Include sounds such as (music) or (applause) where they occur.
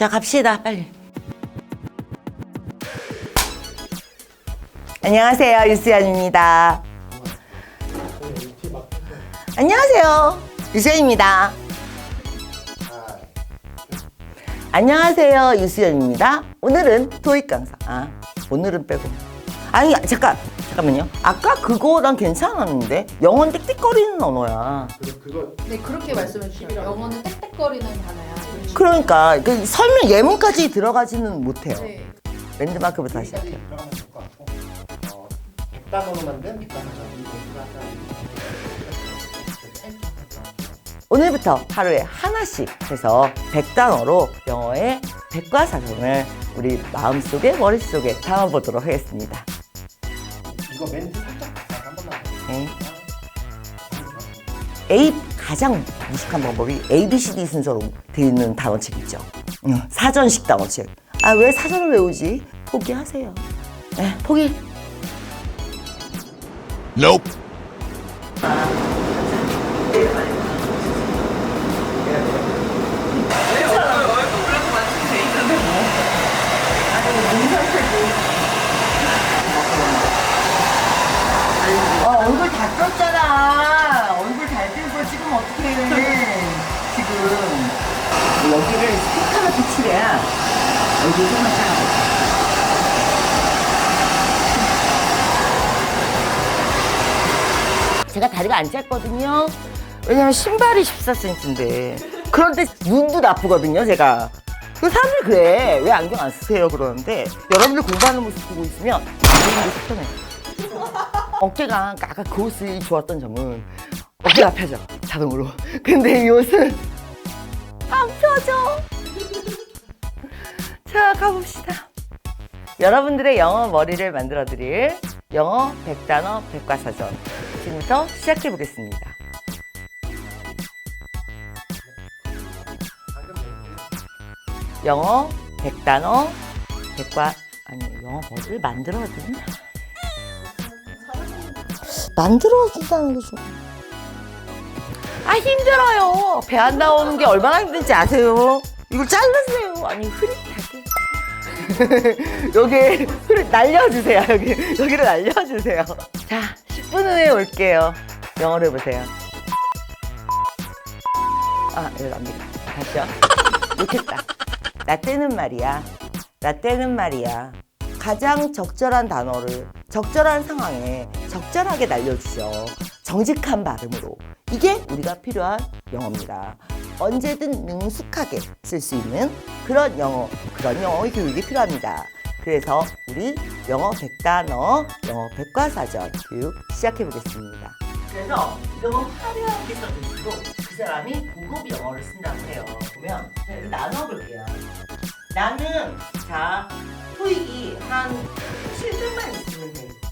자, 갑시다, 빨리. 안녕하세요, 유수연입니다. 안녕하세요, 유수연입니다. 안녕하세요, 유수연입니다. 오늘은 토익 강사. 아, 오늘은 빼고. 아니, 잠깐, 잠깐만요. 아까 그거 난 괜찮았는데 영어는 띡띡거리는 언어야. 그거 네 그렇게 말씀해 주세요. 영어는 땡땡거리는 단어야. 그러니까 그 설명 예문까지 들어가지는 못해요. 네. 랜드마크부터 다시 할게요. 들어가면 될것 같고 어, 100단어로 만든 100단어죠. 오늘부터 하루에 하나씩 해서 100단어로 영어의 백과사전을 우리 마음속에 머릿속에 담아보도록 하겠습니다. 이거 멘트 살짝 한 번만 더. 네. A 가장 무식한 방법이 A, B, C, D 순서로 되어 있는 단어책 있죠. 응, 사전식 단어책. 아 왜 사전을 외우지? 포기하세요. 네, 포기. Nope. 어, 얼굴 다 떴잖아. 들고 지금 여기를 스티커로 칠해야 얼굴이 좀만 작아. 제가 다리가 안 짧거든요. 왜냐면 신발이 14cm인데. 그런데 눈도 나쁘거든요, 제가. 그 사람들 그래. 왜 안경 안 쓰세요? 그러는데 여러분들 공부하는 모습 보고 있으면 게 속편해요. 어깨가 아까 그 옷이 좋았던 점은 어깨가 펴져 자동으로. 근데 이 옷은 안 펴져. 자 가봅시다. 여러분들의 영어 머리를 만들어 드릴 영어 100단어 백과사전. 지금부터 시작해 보겠습니다. 영어 100단어 백과 아니 영어 머리를 만들어 드리나? 만들어 준다는 게 좀. 아, 힘들어요. 배 안 나오는 게 얼마나 힘든지 아세요? 이걸 자르세요. 아니, 흐릿하게. (laughs) 여기 흐릿 날려주세요. 여기, 여기를 날려주세요. 자, 10분 후에 올게요. 영어로 해보세요. 아, 이거 납니다. 다시요. 못했다. 나 때는 말이야. 나 때는 말이야. 가장 적절한 단어를 적절한 상황에 적절하게 날려주죠. 정직한 발음으로. 이게 우리가 필요한 영어입니다. 언제든 능숙하게 쓸 수 있는 그런 영어, 그런 영어의 교육이 필요합니다. 그래서 우리 영어 100단어, 영어 백과사전 교육 시작해 보겠습니다. 그래서 이런 화려하게 써줄수록 그 사람이 고급 영어를 쓴다고 해요. 보면 자, 이렇게 나눠 볼게요. 나는 자 토익이 한 7등만 있어.